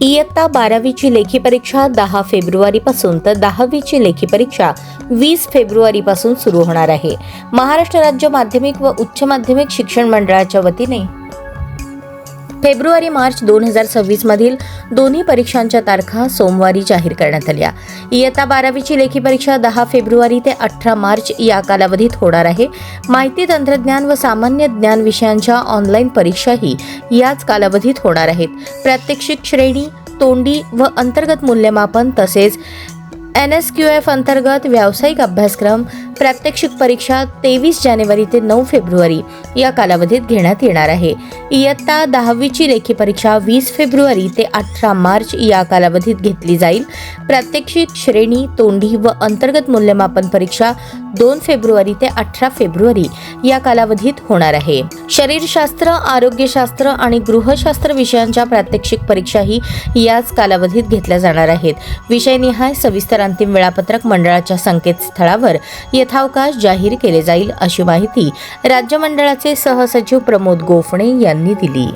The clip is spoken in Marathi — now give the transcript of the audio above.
इयत्ता बारावीची लेखी परीक्षा दहा फेब्रुवारीपासून तर दहावीची लेखी परीक्षा वीस फेब्रुवारीपासून सुरू होणार आहे. महाराष्ट्र राज्य माध्यमिक व उच्च माध्यमिक शिक्षण मंडळाच्या वतीने फेब्रुवारी मार्च दोन हजार सव्वीसमधील दोन्ही परीक्षांच्या तारखा सोमवारी जाहीर करण्यात आल्या. इयत्ता बारावीची लेखी परीक्षा दहा फेब्रुवारी ते अठरा मार्च या कालावधीत होणार आहे. माहिती तंत्रज्ञान व सामान्य ज्ञान विषयांच्या ऑनलाईन परीक्षाही याच कालावधीत होणार आहेत. प्रात्यक्षिक श्रेणी तोंडी व अंतर्गत मूल्यमापन तसेच एन एस क्यू एफ अंतर्गत व्यावसायिक अभ्यासक्रम प्रात्यक्षिक परीक्षा तेवीस जानेवारी ते नऊ फेब्रुवारी या कालावधीत घेण्यात येणार आहे. इयत्ता दहावीची लेखी परीक्षा वीस फेब्रुवारी ते अठरा मार्च या कालावधीत घेतली जाईल. प्रात्यक्षिक श्रेणी तोंडी व अंतर्गत मूल्यमापन परीक्षा दोन फेब्रुवारी ते अठरा फेब्रुवारी या कालावधीत होणार आहे. शरीरशास्त्र आरोग्यशास्त्र आणि गृहशास्त्र विषयांच्या प्रात्यक्षिक परीक्षाही याच कालावधीत घेतल्या जाणार आहेत. विषयनिहाय सविस्तर अंतिम वेळापत्रक मंडळाच्या संकेतस्थळावर यथावकाश जाहीर केले जाईल अशी माहिती राज्य मंडळाचे सहसचिव प्रमोद गोफणे यांनी दिली.